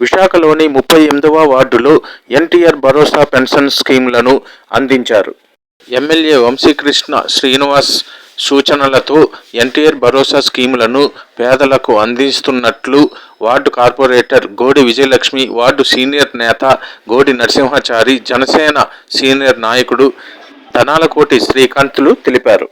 విశాఖలోని ముప్పై ఎనిమిదవ వార్డులో ఎన్టీఆర్ భరోసా పెన్షన్ స్కీమ్లను అందించారు. ఎమ్మెల్యే వంశీకృష్ణ శ్రీనివాస్ సూచనలతో ఎన్టీఆర్ భరోసా స్కీములను పేదలకు అందిస్తున్నట్లు ward corporator Godi Vijayalakshmi ward senior నేత గోడి నరసింహాచారి జనసేన సీనియర్ నాయకుడు ధనాలకోటి శ్రీకాంత్లు తెలిపారు.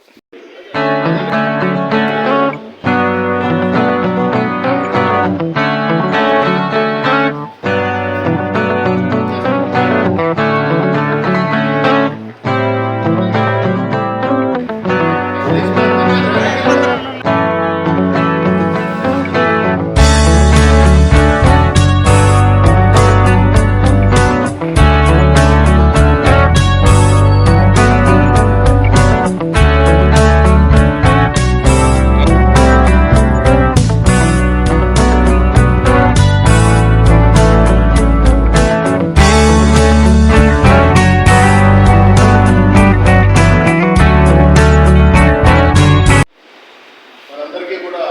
మనందరికీ కూడా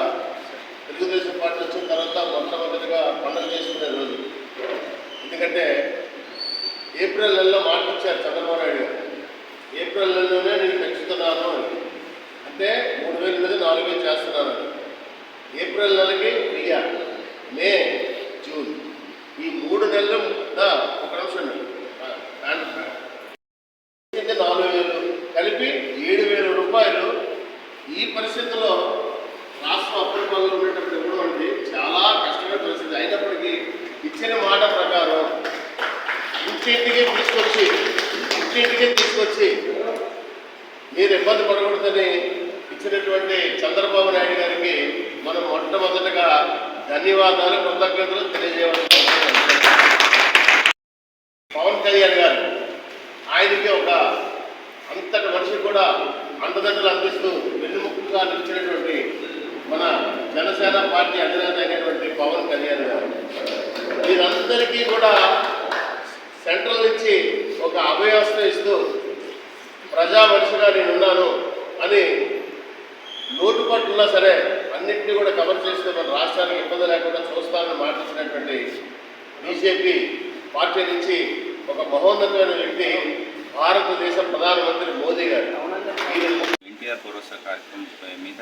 తెలుగుదేశం పార్టీ వచ్చిన తర్వాత మొట్టమొదటిగా పండుగ చేసుకునే రోజు. ఎందుకంటే ఏప్రిల్ నెలలో మాట చంద్రబాబు నాయుడు గారు. ఏప్రిల్ నెలలోనే నేను పెంచుతున్నాను అంటే మూడు వేల మీద నాలుగు వేలు చేస్తున్నాను ఏప్రిల్ నెలకి వెయ్యి మే జూన్. ఈ మూడు నెలలు ఒక నిమిషం నాలుగు వేలు కలిపి ఏడు వేల రూపాయలు ఈ పరిస్థితుల్లో రాష్ట్రం ఉండేటప్పుడు ఇవ్వడం అనేది చాలా కష్టమైన పరిస్థితి అయినప్పటికీ ఇచ్చిన మాట ప్రకారం ఇంటింటికి తీసుకొచ్చి ఇంటింటికి తీసుకొచ్చి మీరు ఇబ్బంది పడకూడదని ఇచ్చినటువంటి చంద్రబాబు నాయుడు గారికి మనం మొట్టమొదటగా ధన్యవాదాలు కృతజ్ఞతలు తెలియజేయాలి పవన్ కళ్యాణ్ గారు ఆయనకి ఒక అంతటి మనిషి కూడా అండదండలు అందిస్తూ వెన్నుముక్కుగా నిలిచినటువంటి మన జనసేన పార్టీ అధినేత అయినటువంటి పవన్ కళ్యాణ్ గారు వీరందరికీ కూడా సెంట్రల్ నుంచి ఒక అభయాస్త ఇస్తూ ప్రజా మనిషిగా నేనున్నాను అని లోటుపాట్లు ఉన్నా సరే అన్నింటినీ కూడా కవర్ చేస్తే మన రాష్ట్రానికి ఇబ్బంది లేకుండా చూస్తానని మాటించినటువంటి బీజేపీ పార్టీ నుంచి ఒక మహోన్నతమైన వ్యక్తి భారతదేశ ప్రధానమంత్రి మోదీ గారు. ఎన్టీఆర్ భరోసా కార్యక్రమం మీద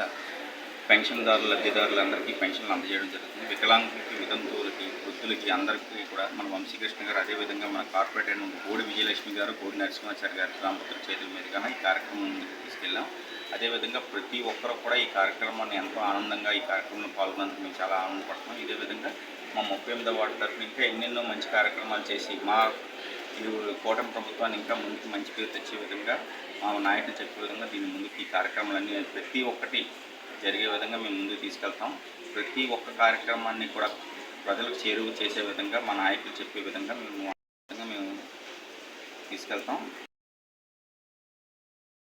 పెన్షన్దారుల లబ్ధిదారులందరికీ పెన్షన్లు అందజేయడం జరుగుతుంది. వికలాంగులకి వితంతువులకి వృద్ధులకి అందరికీ కూడా మన వంశీకృష్ణ గారు అదేవిధంగా మన కార్పొరేట్ అయిన గోడి విజయలక్ష్మి గారు కోడి నరసింహాచారి గారు రామపుత్ర చేతుల మీదుగా ఈ కార్యక్రమం తీసుకెళ్ళాం. అదేవిధంగా ప్రతి ఒక్కరు కూడా ఈ కార్యక్రమాన్ని ఎంతో ఆనందంగా ఈ కార్యక్రమంలో పాల్గొన్నందుకు మేము చాలా ఆనందపడుతున్నాం. ఇదే విధంగా మా ముప్పై ఎనిమిదో వార్డు తరఫున ఇంకా ఎన్నెన్నో మంచి కార్యక్రమాలు చేసి మా కూటమి ప్రభుత్వాన్ని ఇంకా ముందుకు మంచి పేరు తెచ్చే విధంగా మా నాయకులు చెప్పే విధంగా దీని ముందుకు ఈ కార్యక్రమాలన్నీ ప్రతి ఒక్కటి జరిగే విధంగా మేము ముందుకు తీసుకెళ్తాం. ప్రతి ఒక్క కార్యక్రమాన్ని కూడా ప్రజలకు చేరువ చేసే విధంగా మా నాయకులు చెప్పే విధంగా మేము విధంగా మేము తీసుకెళ్తాం.